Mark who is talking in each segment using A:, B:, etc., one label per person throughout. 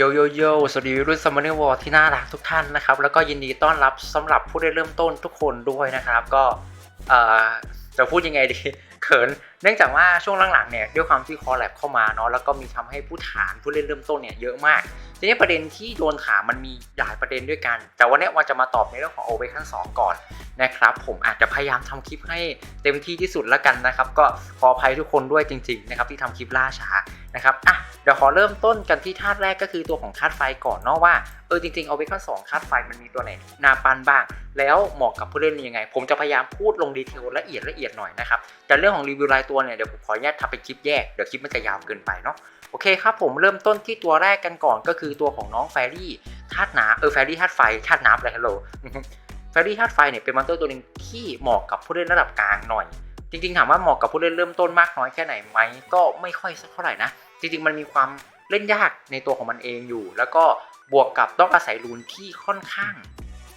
A: โยโยโยสวัสดีรุ่นซัมเมอร์วอร์ที่น่ารักทุกท่านนะครับ แล้วก็ยินดีต้อนรับสำหรับผู้ได้เริ่มต้นทุกคนด้วยนะครับ ก็เอ่อจะพูดยังไงดีเขิน เนื่องจากว่าช่วงหลังๆเนี่ยด้วยความที่คอแลบเข้ามาเนาะแล้วก็มีทำให้ผู้ฐานผู้เล่นเริ่มต้นเนี่ยเยอะมาก ทีนี้ประเด็นที่โดนถามมันมีหลายประเด็นด้วยกัน แต่วันนี้วันจะมาตอบในเรื่องของ o อเวขั้น2ก่อนนะครับ ผมอาจจะพยายามทำคลิปให้เต็มที่ที่สุดแล้วกันนะครับ ก็ขออภัยทุกคนด้วยจริง ๆ นะครับที่ทำคลิปล่าช้า นะครับอะเดี๋ยวขอเริ่มต้นกันที่ธาตุแรกก็คือตัวของธาตุไฟก่อนเนาะว่าเออจริงๆ o อาเวขั้น2ธาตุไฟมันมีตัวไหนนาปันบ้าง แล้วเหมาะกับผู้เล่นยังไง ผมจะพยายามพูดลงดีเทลละเอียดละเอียดหน่อยนะครับแต่เรื่องของรีวิวรายตัวเนี่ยเดี๋ยวผมขออนุญาตทำเป็นคลิปแยกเดี๋ยวคลิปมันจะยาวเกินไปเนาะโอเคครับผมเริ่มต้นที่ตัวแรกกันก่อนก็คือตัวของน้องแฟรี่ธาตุน้ำเออแฟรี่ธาตุไฟธาตุน้ำอะไรฮัลโหลแฟรี่ธาตุไฟเนี่ยเป็นมอนเตอร์ตัวหนึ่งที่เหมาะกับผู้เล่นระดับกลางหน่อย จริงๆถามว่าเหมาะกับผู้เล่นเริ่มต้นมากน้อยแค่ไหนไหมก็ไม่ค่อยสักเท่าไหร่นะ จริงๆมันมีความเล่นยากในตัวของมันเองอยู่ แล้วก็บวกกับต้องอาศัยรูนที่ค่อนข้าง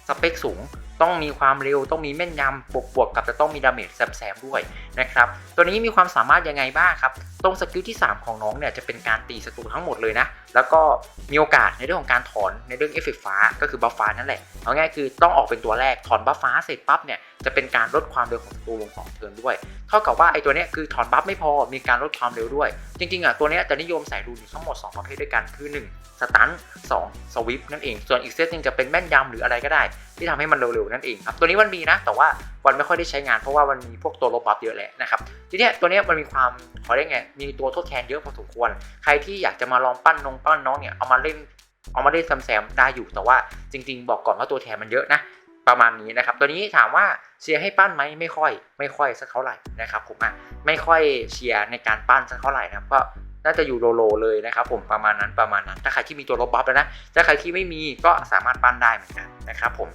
A: สเปคสูง ต้องมีความเร็วต้องมีแม่นยำบวกบวกกับจะต้องมีดาเมจแซมๆด้วยนะครับตัวนี้มีความสามารถยังไงบ้างครับ ตรงสกิลที่ 3 ของน้องเนี่ยจะเป็นการตีศัตรูทั้งหมดเลยนะ แล้วก็มีโอกาสในเรื่องของการถอนในเรื่องเอฟเฟกฟ้าก็คือบัฟฟ้านั่นแหละเอาง่ายคือต้องออกเป็นตัวแรกถอนบัฟฟ้าเสร็จปั๊บเนี่ยจะเป็นการลดความเร็วของศัตรูลงสองเทิร์นด้วย เท่ากับว่าไอ้ตัวเนี้ยคือถอนบัฟไม่พอมีการลดความเร็วด้วย จริงๆอะตัวเนี้ยจะนิยมใส่รูนอยู่ทั้งหมด 2 ประเภทด้วยกันคือ 1 สตัน2สวิปนั่นเอง ส่วนอีกเซตหนึงจะเป็นแม่นยำหรืออะไรก็ได้ ที่ทำให้มันเร็วๆนั่นเองครับตัวนี้มันมีนะแต่ว่าวันไม่ค่อยได้ใช้งานเพราะว่ามันมีพวกตัวลบบัฟเยอะแหละนะครับ ทีเนี้ยตัวเนี้ยมันมีความขอได้ไง มีตัวทดแทนเยอะพอสมควร ใครที่อยากจะมาลองปั้นนงปั้นน้องเนี่ยเอามาเล่นเอามาเล่นแซมๆได้อยู่แต่ว่าจริง ๆ บอกก่อนว่าตัวแทนมันเยอะนะประมาณนี้นะครับ ตัวนี้ถามว่าเชียร์ให้ปั้นไหมไม่ค่อย ไม่ค่อยสักเท่าไหร่นะครับผมอะไม่ค่อยเชียร์ในการปั้นสักเท่าไหร่นะครับก็น่าจะอยู่โลโลเลยนะครับผมประมาณนั้นประมาณนั้น ถ้าใครที่มีตัวลบบัฟแล้วนะถ้าใครที่ไม่มีก็สามารถปั้นได้เหมือนกันนะครับผม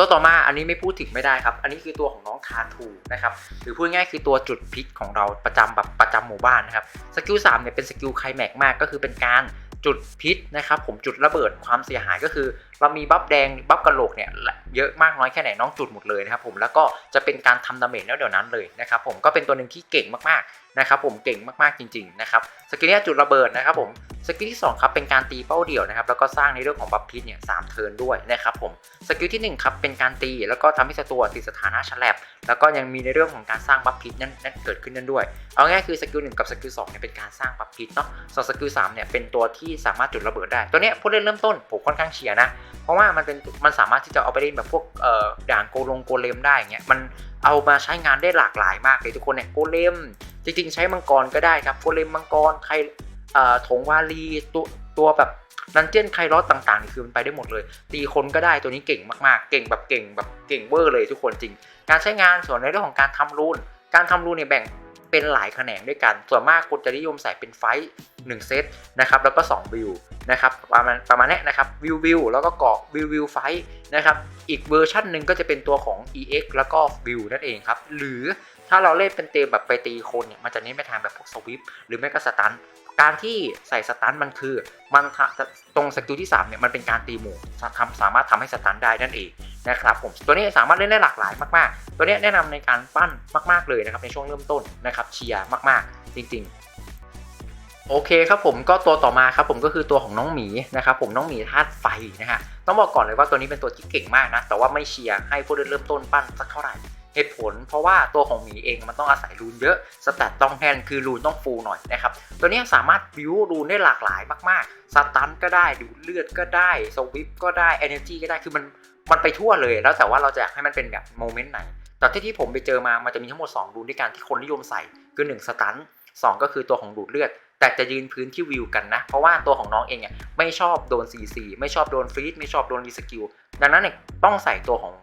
A: ตัวต่อมาอันนี้ไม่พูดถึงไม่ได้ครับ อันนี้คือตัวของน้องคาทูนะครับ หรือพูดง่ายคือตัวจุดพิกของเราประจำแบบประจำหมู่บ้านนะครับ สกิล3เนี่ยเป็นสกิลไคลแม็กมากก็คือเป็นการจุดพิษนะครับผมจุดระเบิดความเสียหายก็คือ เรามีบัฟแดงบัฟกระโหลกเนี่ยเยอะมากน้อยแค่ไหนน้องจุดหมดเลยนะครับผมแล้วก็จะเป็นการทำดาเมจแล้วเดี๋ยวนั้นเลยนะครับผมก็เป็นตัวหนึ่งที่เก่งมากๆ นะครับผมเก่งมากๆจริงๆนะครับสกิลนี้จุดระเบิดนะครับผมสกิลที่ 2 ครับเป็นการตีเป้าเดี่ยวนะครับแล้วก็สร้างในเรื่องของบัฟพิษเนี่ยสามเทิร์นด้วยนะครับผมสกิลที่1ครับเป็นการตีแล้วก็ทำให้ศัตรูติดสถานะฉลับแล้วก็ยังมีในเรื่องของการสร้างบัฟพิษนั่นนั่นเกิดขึ้นนั่นด้วย เอาง่ายคือสกิลหนึ่งกับสกิลสองเนี่ยเป็นการสร้างบัฟพิษเนาะส่วนสกิลสามเนี่ยเป็นตัวที่สามารถจุดระเบิดได้ตัวเนี้ยผู้เล่นเริ่มต้นผมค่อนข้างเชียร์นะเพราะว่ามันเป็นมันสามารถที่จะเอาไปเล่นแบบพวกเอ่อด่านโกลงโกเลมได้เงี้ยมันเอามาใช้งานได้หลากหลายมากเลยทุกคนเนี่ยโกเลม จริงๆ ใช้มังกรก็ได้ครับโกเลมมังกรใครถงวาลีตัวตัวแบบดันเจี้ยนไคลอสต่างๆนี่คือมันไปได้หมดเลยตีคนก็ได้ตัวนี้เก่งมากๆ เก่งแบบเก่งแบบเก่งเวอร์เลยทุกคนจริง การใช้งานส่วนในเรื่องของการทำรูนการทำรูนเนี่ยแบ่งเป็นหลายแขนงด้วยกัน ส่วนมากคนจะนิยมใส่เป็นไฟท์1เซตนะครับแล้วก็2วิวนะครับประมาณประมาณนี้นะครับวิววิวแล้วก็เกาะวิววิวไฟท์นะครับอีกเวอร์ชันหนึ่งก็จะเป็นตัวของ EX แล้วก็วิวนั่นเองครับหรือ ถ้าเราเล่นเป็นเตมแบบไปตีคนเนี่ยมันจะเน้นไปทางแบบพวกสวิปหรือไม่ก็สตันการที่ใส่สตันมันคือมันตรงสกิลที่3เนี่ยมันเป็นการตีหมู่ทำสามารถทำให้สตันได้นั่นเองนะครับผมตัวนี้สามารถเล่นได้หลากหลายมากๆ ตัวนี้แนะนำในการปั้นมาก ๆเลยนะครับในช่วงเริ่มต้นนะครับเชียร์มากๆ จริง ๆโอเคครับผมก็ตัวต่อมาครับผมก็คือตัวของน้องหมีนะครับผมน้องหมีธาตุไฟนะฮะต้องบอกก่อนเลยว่าตัวนี้เป็นตัวที่เก่งมากนะแต่ว่าไม่เชียร์ให้ผู้เล่นเริ่มต้นปั้นสักเท่าไหร่ เหตุผล เพราะว่าตัวของหมีเองมันต้องอาศัยรูนเยอะสแตตต้องแทนคือรูนต้องฟูหน่อยนะครับตัวนี้สามารถวิวรูนได้หลากหลายมากๆสตันก็ได้ดูเลือดก็ได้สวิปก็ได้เอเนจีก็ได้คือมันมันไปทั่วเลย แล้วแต่ว่าเราจะอยากให้มันเป็นแบบโมเมนต์ไหนแต่ที่ที่ผมไปเจอมามันจะมีทั้งหมด2รูนด้วยกันที่คนนิยมใส่คือ1สตัน2ก็คือตัวของดูดเลือด แต่จะยืนพื้นที่วิวกันนะ เพราะว่าตัวของน้องเองเนี่ยไม่ชอบโดน CC ไม่ชอบโดนฟรีดไม่ชอบโดนรีสกิลดังนั้นเนี่ยต้องใส่ตัวของ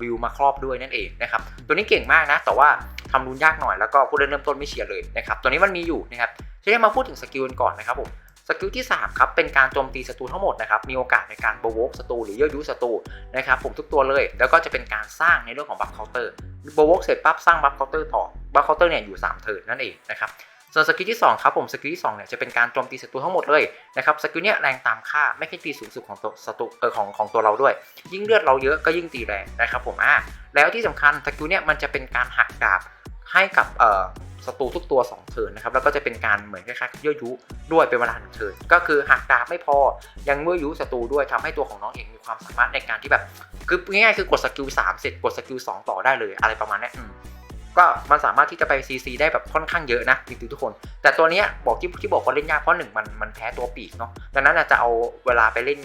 A: วิวมาครอบด้วยนั่นเองนะครับตัวนี้เก่งมากนะ แต่ว่าทำรูนยากหน่อยแล้วก็ผู้เล่นเริ่มต้นไม่เชียร์เลยนะครับตัวนี้มันมีอยู่นะครับทีนี้มาพูดถึงสกิลกันก่อนนะครับผมสกิลที่3ครับเป็นการโจมตีศัตรูทั้งหมดนะครับมีโอกาสในการบวกศัตรูหรือยื่อยุศัตรูนะครับผมทุกตัวเลย แล้วก็จะเป็นการสร้างในเรื่องของบัฟเคาน์เตอร์บวกเสร็จปั๊บสร้างบัฟเคาน์เตอร์ต่อบัฟเคาน์เตอร์เนี่ยอยู่3เทิร์นนั่นเองนะครับ ส่วนสกิลที่ 2 ครับผมสกิลที่2เนี่ยจะเป็นการโจมตีศัตรูทั้งหมดเลยนะครับสกิลเนี้ยแรงตามค่าไม่ใช่ตีสูงสุดของตัวศัตรูเออของของตัวเราด้วย ยิ่งเลือดเราเยอะก็ยิ่งตีแรงนะครับผมอ่าแล้วที่สำคัญสกิลเนี้ยมันจะเป็นการหักดาบให้กับเอ่อศัตรูทุกตัว2เทิร์นนะครับแล้วก็จะเป็นการเหมือนคล้ายๆยั่วยุด้วยเป็นเวลาหนึ่งเทิร์นก็คือหักดาบไม่พอยังยั่วยุศัตรูด้วยทำให้ตัวของน้องเองมีความสามารถในการที่แบบคือง่ายๆคือกดสกิล3เสร็จกดสกิล2ต่อได้เลยอะไรประมาณนี้ ก็มันสามารถที่จะไป CC ได้แบบค่อนข้างเยอะนะจริงๆทุกคน แต่ตัวเนี้ยบอกที่ที่บอกว่าเล่นยากเพราะหนึ่งมันมันแพ้ตัวปีกเนาะดังนั้นจะเอาเวลาไปเล่น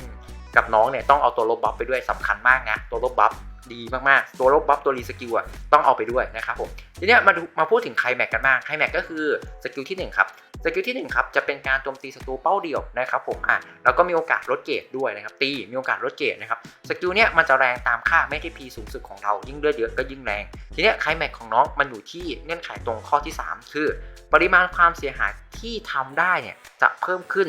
A: กับน้องเนี่ยต้องเอาตัวลบบัฟไปด้วยสำคัญมากนะตัวลบบัฟดีมากๆ ตัวลบบัฟตัวรีสกิลอะต้องเอาไปด้วยนะครับผมทีนี้มาดูมาพูดถึงไคลแม็กกันบ้างไคลแม็กก็คือสกิลที่หนึ่งครับ สกิลที่หนึ่งครับจะเป็นการโจมตีศัตรูเป้าเดียวนะครับผมอะแล้วก็มีโอกาสลดเกรดด้วยนะครับตีมีโอกาสลดเกรดนะครับสกิลเนี้ยมันจะแรงตามค่าไม่ทีพีสูงสุดของเรายิ่งเลือดเยอะก็ยิ่งแรง ทีเนี้ยไคลแม็กของน้องมันอยู่ที่เงื่อนไขตรงข้อที่ 3 คือ ปริมาณความเสียหายที่ทำได้เนี่ยจะเพิ่มขึ้น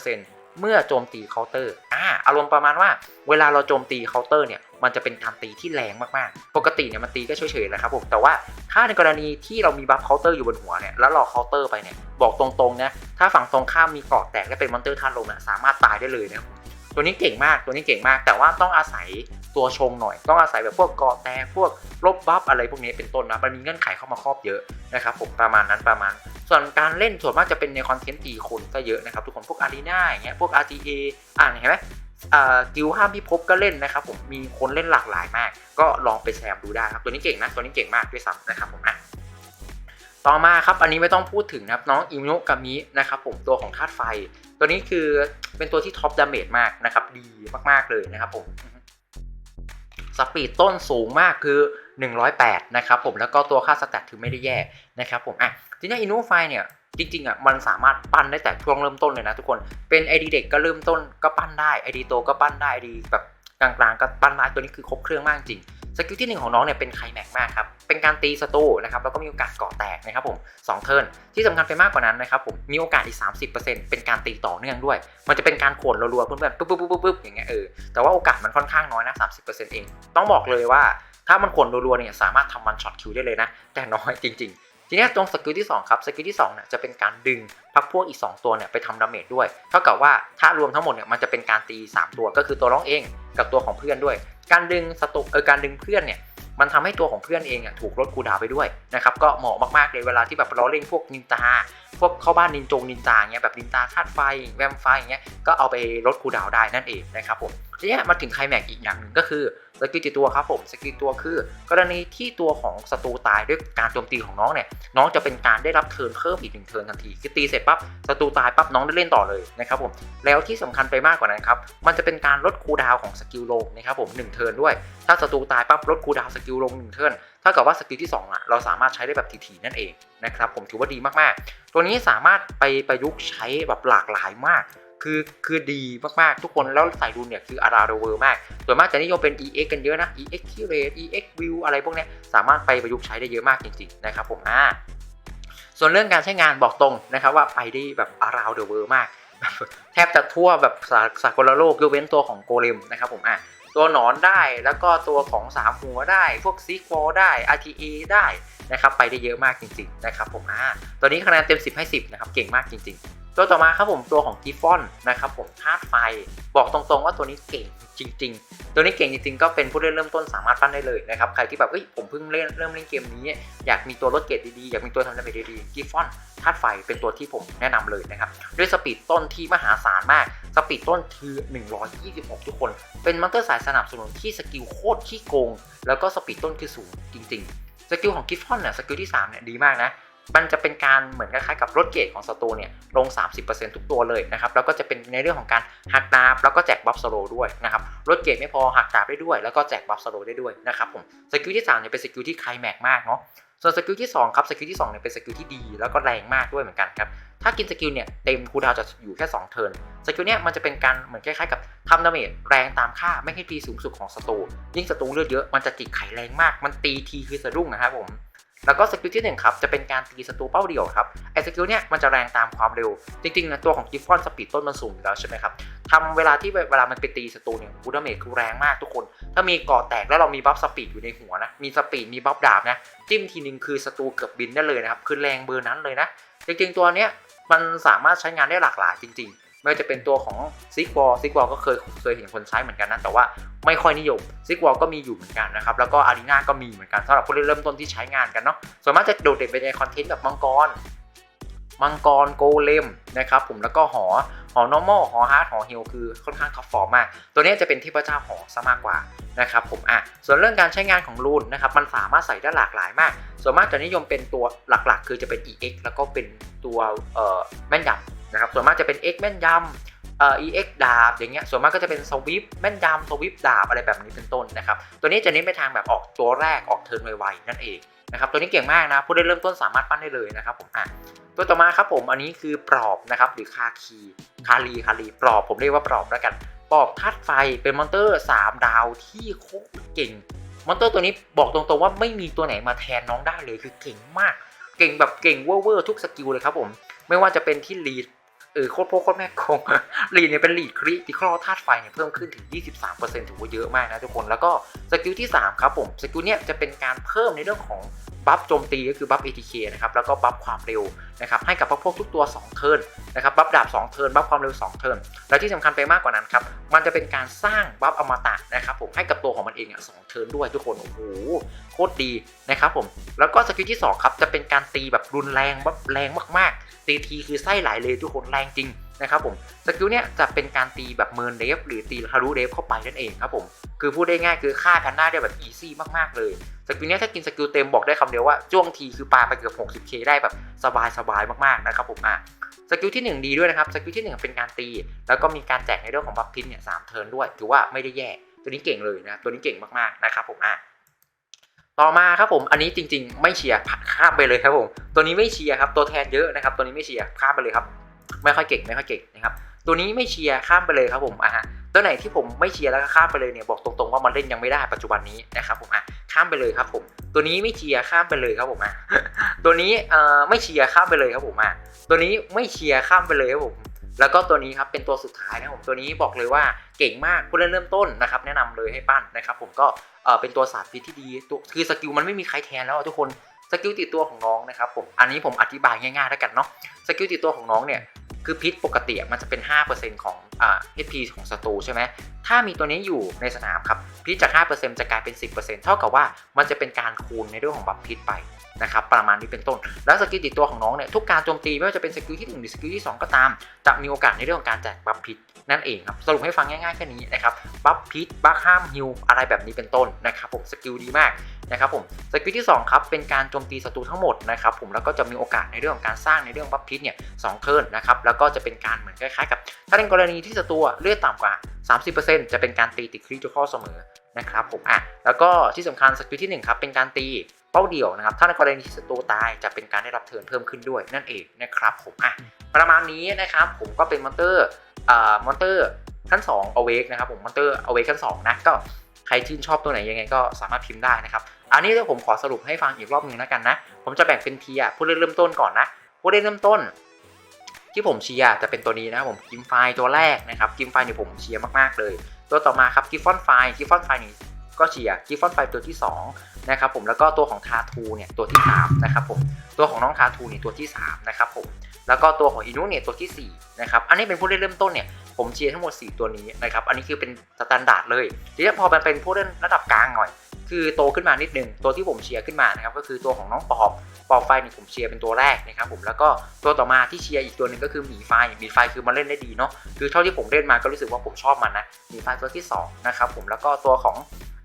A: 200%เมื่อโจมตีเคาน์เตอร์อ่าอารมณ์ประมาณว่า เวลาเราโจมตีเคาน์เตอร์เนี่ย มันจะเป็นการตีที่แรงมากๆ ปกติเนี่ยมันตีก็เฉยๆนะครับผม แต่ว่า ถ้าในกรณีที่เรามีบัฟเคาน์เตอร์อยู่บนหัวเนี่ยแล้วเราเคาน์เตอร์ไปเนี่ยบอกตรงๆนะถ้าฝั่งตรงข้ามมีเกราะแตกและเป็นมอนเตอร์ท่านลมเนี่ยสามารถตายได้เลยนะตัวนี้เก่งมากตัวนี้เก่งมาก แต่ว่าต้องอาศัยตัวชงหน่อย ต้องอาศัยแบบพวกเกราะแตกพวกลบบัฟอะไรพวกนี้เป็นต้นนะมันมีเงื่อนไขเข้ามาครอบเยอะนะครับผมประมาณนั้นประมาณ ส่วนการเล่นส่วนมากจะเป็นในคอนเทนต์ตีคนก็เยอะนะครับทุกคนพวกอารีนาอย่างเงี้ยพวก RTA อ่านเห็นไหม กิลห้ามพิภพก็เล่นนะครับผมมีคนเล่นหลากหลายมาก ก็ลองไปแซมดูได้ครับตัวนี้เก่งนะตัวนี้เก่งมากด้วยซ้ำนะครับผมอะต่อมาครับอันนี้ไม่ต้องพูดถึงนะครับน้องอิมโนะกามินะครับผมตัวของธาตุไฟ ตัวนี้คือเป็นตัวที่ท็อปดาเมจมากนะครับดีมากๆเลยนะครับผมสปีดต้นสูงมากคือ 108 นะครับผมแล้วก็ตัวค่าสแตทคือไม่ได้แย่นะครับผมอะทีนี้อินโนไฟเนี่ย จริงๆอะมันสามารถปั้นได้แต่ช่วงเริ่มต้นเลยนะทุกคนเป็น ID เด็กก็เริ่มต้นก็ปั้นได้ ID โตก็ปั้นได้ ID แบบกลางๆก็ปั้นได้ตัวนี้คือครบเครื่องมากจริงสกิลที่หนึ่งของน้องเนี่ยเป็นไคลแม็กมากครับ เป็นการตีสตูนะครับแล้วก็มีโอกาสกาะแตกนะครับผม2เทิร์นที่สำคัญไปมากกว่านั้นนะครับผมมีโอกาสอีก 30%เป็นการตีต่อเนื่องด้วย มันจะเป็นการขวนรัวๆเพื่อนๆปุ๊บปุ๊บปุ๊บปุ๊บอย่างเงี้ยเออแต่ว่าโอกาสมันค่อนข้างน้อยนะ30%เอง ต้องบอกเลยว่าถ้ามันขวนรัวๆเนี่ยสามารถทำมันช็อตคิวได้เลยนะ แต่น้อยจริง ๆ ทีนี้ตรงสกิลที่2ครับสกิลที่2เนี่ยจะเป็นการดึงพักพวกอีก 2 ตัวเนี่ยไปทำดาเมจด้วย เท่ากับว่าถ้ารวมทั้งหมดเนี่ยมันจะเป็นการตี 3 ตัวก็คือตัวน้องเองกับตัวของเพื่อนด้วย การดึงสตุเออการดึงเพื่อนเนี่ยมันทำให้ตัวของเพื่อนเองอะถูกลดคูดาวไปด้วยนะครับก็เหมาะมากๆเลยเวลาที่แบบเราเล่นพวกนินจาพวกเข้าบ้านนินจงนินจาเงี้ยแบบนินจาธาตุไฟแวมไฟอย่างเงี้ยก็เอาไปลดคูดาวได้นั่นเองนะครับผมทีนี้มาถึงไคลแม็กอีกอย่างหนึ่งก็คือ สกิลติดตัวครับผมสกิลตัวคือ กรณีที่ตัวของศัตรูตายด้วยการโจมตีของน้องเนี่ยน้องจะเป็นการได้รับเทิร์นเพิ่มอีกหนึ่งเทิร์นทันทีคือตีเสร็จปั๊บศัตรูตายปั๊บน้องได้เล่นต่อเลยนะครับผมแล้วที่สำคัญไปมากกว่านั้นครับมันจะเป็นการลดคูดาวของสกิลลงนะครับผมหนึ่งเทิร์นด้วย ถ้าศัตรูตายปั๊บลดคูดาวสกิลลงหนึ่งเทิร์นเท่ากับว่าสกิลที่2อะเราสามารถใช้ได้แบบถี่ๆนั่นเองนะครับผมถือว่าดีมากๆ ตัวนี้สามารถไปประยุกต์ใช้แบบหลากหลายมาก คือคือดีมากๆ ทุกคนแล้วสายดูเนี่ยคืออาราเดเวอร์มาก ส่วนมากจะนิยมเป็น EX กันเยอะนะ EX Curate EX View อะไรพวกเนี้ยสามารถไปประยุกต์ใช้ได้เยอะมากจริงๆนะครับผมอ่าส่วนเรื่องการใช้งานบอกตรงนะครับว่าไปได้แบบอาราเดเวอร์มาก แทบจะทั่วแบบสาสากลโลกยกเว้นตัวของโกเลมนะครับผมอะตัวหนอนได้แล้วก็ตัวของสามหัวได้ พวกซีควอได้ RTA ได้นะครับไปได้เยอะมากจริงๆนะครับผมอ่าตัวนี้คะแนนเต็ม 10 ให้ 10 นะครับ เก่งมากจริงๆ ตัวต่อมาครับผมตัวของกิฟฟอนนะครับผมธาตุไฟบอกตรงๆว่าตัวนี้เก่งจริง ๆ ตัวนี้เก่งจริงๆก็เป็นผู้เล่นเริ่มต้นสามารถปั้นได้เลยนะครับใครที่แบบเอ้ยผมเพิ่งเล่นเริ่มเล่นเกมนี้ อยากมีตัวลดเกรดดีๆ อยากมีตัวทำดาเมจดีๆกิฟฟอนธาตุไฟเป็นตัวที่ผมแนะนำเลยนะครับด้วยสปีดต้นที่มหาศาลมาก สปีดต้นคือ 126 ทุกคน เป็นมอนเตอร์สายสนับสนุนที่สกิลโคตรขี้โกง แล้วก็สปีดต้นคือสูงจริง ๆสกิลของกิฟฟอนเนี่ยสกิลที่3เนี่ยดีมากนะ มันจะเป็นการเหมือนคล้ายๆกับลดเกรดของศัตรูเนี่ยลง 30%ทุกตัวเลยนะครับแล้วก็จะเป็นในเรื่องของการหักดาบแล้วก็แจกบัฟสโลด้วยนะครับลดเกรดไม่พอหักดาบได้ด้วย แล้วก็แจกบัฟสโลได้ด้วยนะครับผมสกิลที่3เนี่ยเป็นสกิลที่ไคลแม็กมากเนาะส่วนสกิลที่2ครับสกิลที่2เนี่ยเป็นสกิลที่ดีแล้วก็แรงมากด้วยเหมือนกันครับถ้ากินสกิลเนี่ยเต็มคูดาวจะอยู่แค่ 2 เทิร์นสกิลเนี่ยมันจะเป็นการเหมือนคล้ายๆกับทำดาเมจแรงตามค่าไม่ให้ตีสูงสุดของศัตรูยิ่งศัตรูเลือดเยอะมันจะจิกไขแรงมาก มันตีทีคือสะดุ้งนะครับผม แล้วก็สกิลที่1ครับจะเป็นการตีศัตรูเป้าเดียวครับไอ้สกิลเนี่ยมันจะแรงตามความเร็ว จริงๆนะตัวของกิฟฟอนสปีดต้นมันสูงอยู่แล้วใช่ไหมครับทำเวลาที่เวลามันไปตีศัตรูเนี่ยบูดเมจคือแรงมากทุกคน ถ้ามีกาะแตกแล้วเรามีบัฟสปีดอยู่ในหัวนะมีสปีดมีบัฟดาบนะจิ้มทีนึงคือศัตรูเกือบบินได้เลยนะครับคือแรงเบอร์นั้นเลยนะจริงๆตัวเนี้ยมันสามารถใช้งานได้หลากหลายจริง ๆ ไม่ว่าจะเป็นตัวของซิกวอลซิกวอลก็เคยเคยเห็นคนใช้เหมือนกันนะแต่ว่าไม่ค่อยนิยมซิกวอลก็มีอยู่เหมือนกันนะครับแล้วก็อารีนาก็มีเหมือนกันสำหรับผู้เล่นเริ่มต้นที่ใช้งานกันเนาะส่วนมากจะโดดเด่นไปในคอนเทนต์แบบมังกรมังกรโกเลมนะครับผมแล้วก็หอหอ normal หอ hard หอ heal คือค่อนข้างท็อปฟอร์มมาก ตัวนี้จะเป็นเทพเจ้าหอซะมากกว่านะครับผมอะส่วนเรื่องการใช้งานของรูนนะครับมันสามารถใส่ได้หลากหลายมาก ส่วนมากจะนิยมเป็นตัวหลักๆ คือจะเป็น EX แล้วก็เป็นตัวเอ่อแม่นยำ นะครับส่วนมากจะเป็น X แม่นยำเอ่อ EX ดาบอย่างเงี้ยส่วนมากก็จะเป็นสวิปแม่นยำสวิปดาบอะไรแบบนี้เป็นต้นนะครับตัวนี้จะเน้นไปทางแบบออกตัวแรกออกเทิร์นไวๆนั่นเองนะครับตัวนี้เก่งมากนะผู้เล่นเริ่มต้นสามารถปั้นได้เลยนะครับผมอะตัวต่อมาครับผมอันนี้คือปลอบนะครับหรือคาคีคาลีคาลีปลอบผมเรียกว่าปลอบแล้วกันปลอบธาตุไฟเป็นมอนเตอร์ 3 ดาวที่โคตรเก่ง มอนเตอร์ตัวนี้บอกตรงๆว่าไม่มีตัวไหนมาแทนน้องได้เลยคือเก่งมาก เก่งแบบเก่งเวอร์ๆทุกสกิลเลยครับผม ไม่ว่าจะเป็นที่ลีด เออโคตรโพโคตรแม่คงลีดเนี่ยเป็นลีดคริติคอลธาตุไฟเนี่ยเพิ่มขึ้นถึง 23%ถือว่าเยอะมากนะทุกคน แล้วก็สกิลที่ 3 ครับผม สกิลเนี่ยจะเป็นการเพิ่มในเรื่องของ บัฟโจมตีก็คือบัฟ ATK นะครับแล้วก็บัฟความเร็วนะครับให้กับพวกทุกตัว 2 เทิร์นนะครับบัฟดาบ 2 เทิร์นบัฟความเร็ว 2 เทิร์นและที่สำคัญไปมากกว่านั้นครับมันจะเป็นการสร้างบัฟอมตะนะครับผมให้กับตัวของมันเองอะสองเทิร์นด้วยทุกคนโอ้โหโคตรดีนะครับผมแล้วก็สกิลที่ 2 ครับจะเป็นการตีแบบรุนแรงแบบแรงมากๆตีทีคือไส้ไหลเลยทุกคนแรงจริง นะครับผมสกิลเนี้ยจะเป็นการตีแบบเมินเดฟหรือตีทะลุเดฟเข้าไปนั่นเองครับผมคือพูดได้ง่ายคือฆ่ากันด้าได้แบบอีซี่มากๆเลยสกิลเนี้ยถ้ากินสกิลเต็มบอกได้คำเดียวว่าจ้วงทีคือปาไปเกือบ 60k ได้แบบสบายๆมากๆนะครับผมอะสกิลที่ 1 ดีด้วยนะครับสกิลที่ 1 เป็นการตี แล้วก็มีการแจกในเรื่องของบัฟพินเนี่ยสามเทิร์นด้วยถือว่าไม่ได้แย่ตัวนี้เก่งเลยนะตัวนี้เก่งมากๆนะครับผมอะต่อมาครับผมอันนี้จริง ๆ ไม่เชียร์ข้ามไปเลยครับผมตัวนี้ไม่เชียร์ครับตัวแทนเยอะนะครับตัวนี้ไม่เชียร์ข้ามไปเลยครับ ไม่ค่อยเก่งไม่ค่อยเก่งนะครับตัวนี้ไม่เชียร์ข้ามไปเลยครับผมอะฮะตัวไหนที่ผมไม่เชียร์แล้วก็ข้ามไปเลยเนี่ยบอกตรงๆว่ามันเล่นยังไม่ได้ปัจจุบันนี้นะครับผมอะข้ามไปเลยครับผม ตัวนี้ไม่เชียร์ข้ามไปเลยครับผมอะตัวนี้เอ่อไม่เชียร์ข้ามไปเลยครับผมอะตัวนี้ไม่เชียร์ข้ามไปเลยครับผมแล้วก็ตัวนี้ครับเป็นตัวสุดท้ายนะครับผมตัวนี้บอกเลยว่าเก่งมากผู้เล่นเริ่มต้นนะครับแนะนำเลยให้ปั้นนะครับผมก็เออเป็นตัวศาสตร์พิษที่ดีตัวคือสกิลมันไม่มีใครแทนแล้วทุกคนสกิลติดตัวของน้องนะครับผมอันนี้ผมอธิบายง่ายๆแล้วกันเนาะสกิลติดตัวของน้องเนี่ย คือพิษปกติมันจะเป็น 5%ของอ่า HP ของศัตรูใช่ไหม ถ้ามีตัวนี้อยู่ในสนามครับพิษจาก 5%จะกลายเป็น 10%เท่ากับว่ามันจะเป็นการคูณในเรื่องของบัฟพิษไปนะครับประมาณนี้เป็นต้น แล้วสกิลติดตัวของน้องเนี่ยทุกการโจมตีไม่ว่าจะเป็นสกิลที่1หรือสกิลที่ 2 ก็ตาม จะมีโอกาสในเรื่องของการแจกบัฟพิษนั่นเองครับสรุปให้ฟังง่ายๆแค่นี้นะครับบัฟพิษบัฟห้ามฮิวอะไรแบบนี้เป็นต้นนะครับผมสกิลดีมากนะครับผมสกิลที่2ครับเป็นการโจมตีศัตรูทั้งหมดนะครับผมแล้วก็จะมีโอกาสในเรื่องของการสร้างในเรื่องบัฟพิษเนี่ยสองเทิร์นนะครับแล้วก็จะเป็นการเหมือนคล้ายๆกับ ถ้าในกรณีที่ศัตรูเลือดต่ำกว่า 30%จะเป็นการตีติดคริติคอลเสมอนะครับผมอะแล้วก็ที่สำคัญสกิลที่1ครับเป็นการตีเป้าเดี่ยวนะครับ ถ้าในกรณีที่ศัตรูตายจะเป็นการได้รับเทิร์นเพิ่มขึ้นด้วยนั่นเองนะครับผมอะประมาณนี้นะครับผมก็เป็นมอนเตอร์อ่ามอนเตอร์ขั้น2 awake นะครับผมมอนเตอร์ awake ขั้น2นะก็ใครชื่นชอบตัวไหนยังไงก็สามารถพิมพ์ได้นะครับ อันนี้เดี๋ยวผมขอสรุปให้ฟังอีกรอบหนึ่งแล้วกันนะ ผมจะแบ่งเป็นเทียร์ผู้เล่นเริ่มต้นก่อนนะ ผู้เล่นเริ่มต้น ที่ผมเชียร์จะเป็นตัวนี้นะครับผมกิมไฟตัวแรกนะครับกิมไฟเนี่ยผมเชียร์มากๆเลย ตัวต่อมาครับกิฟฟอนไฟกิฟฟอนไฟนี่ก็เชียร์กิฟฟอนไฟตัวที่2นะครับผมแล้วก็ตัวของทาทูเนี่ยตัวที่3นะครับผมตัวของน้องทาทูเนี่ยตัวที่3นะครับผมแล้วก็ตัวของอินุเนี่ยตัวที่4นะครับอันนี้เป็นผู้เล่นเริ่มต้นเนี่ยผมเชียร์ทั้งหมด 4 ตัวนี้นะครับอันนี้คือเป็นสแตนดาร์ดเลยทีนี้พอมันเป็นผู้เล่นระดับกลางหน่อย คือโตขึ้นมานิดนึงตัวที่ผมเชียร์ขึ้นมานะครับก็คือตัวของน้องปอบปอบไฟนี่ผมเชียร์เป็นตัวแรกนะครับผมแล้วก็ตัวต่อมาที่เชียร์อีกตัวหนึ่งก็คือหมีไฟหมีไฟคือมันเล่นได้ดีเนาะคือเท่าที่ผมเล่นมาก็รู้สึกว่าผมชอบมันนะหมีไฟตัวที่สองนะครับผมแล้วก็ตัวของ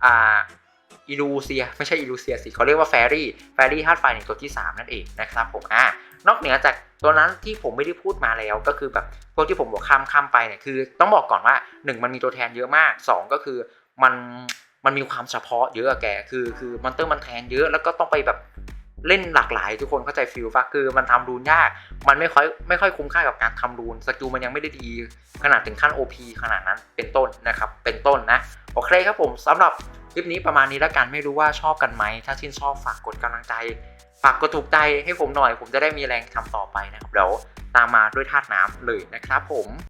A: อ่าอิลูเซียไม่ใช่อิลูเซียสิเขาเรียกว่าแฟรี่แฟรี่ธาตุไฟในตัวที่ 3 นั่นเองนะครับผมอ่านอกเหนือจากตัวนั้นที่ผมไม่ได้พูดมาแล้วก็คือแบบพวกที่ผมบอกข้ามข้ามไปเนี่ยคือ ต้องบอกก่อนว่า 1 มันมีตัวแทนเยอะมาก 2 ก็คือมัน มันมีความเฉพาะเยอะอะแก คือคือมอนเตอร์มันแทนเยอะแล้วก็ต้องไปแบบเล่นหลากหลายทุกคนเข้าใจฟิลปะคือมันทำรูนยาก มันไม่ค่อยไม่ค่อยคุ้มค่ากับการทำรูนสกิลมันยังไม่ได้ดีขนาดถึงขั้น OP ขนาดนั้นเป็นต้นนะครับ เป็นต้นนะ โอเคครับผมสำหรับคลิปนี้ประมาณนี้แล้วกันไม่รู้ว่าชอบกันไหม ถ้าชื่นชอบฝากกดกำลังใจ ฝากกดถูกใจให้ผมหน่อย ผมจะได้มีแรงทำต่อไปนะครับเดี๋ยวตามมาด้วยธาตุน้ำเลยนะครับผม